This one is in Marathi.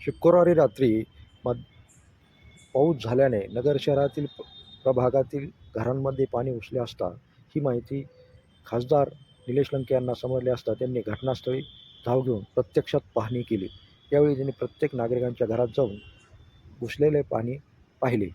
शुक्रवारी रात्री मध पाऊस झाल्याने नगर शहरातील प- प्रभागातील घरांमध्ये पाणी उसले असता ही माहिती खासदार निलेश लंके यांना समजले असता त्यांनी घटनास्थळी धाव घेऊन प्रत्यक्षात पाहणी केली. यावेळी त्यांनी प्रत्येक नागरिकांच्या घरात जाऊन घुसलेले पाणी पाहिले.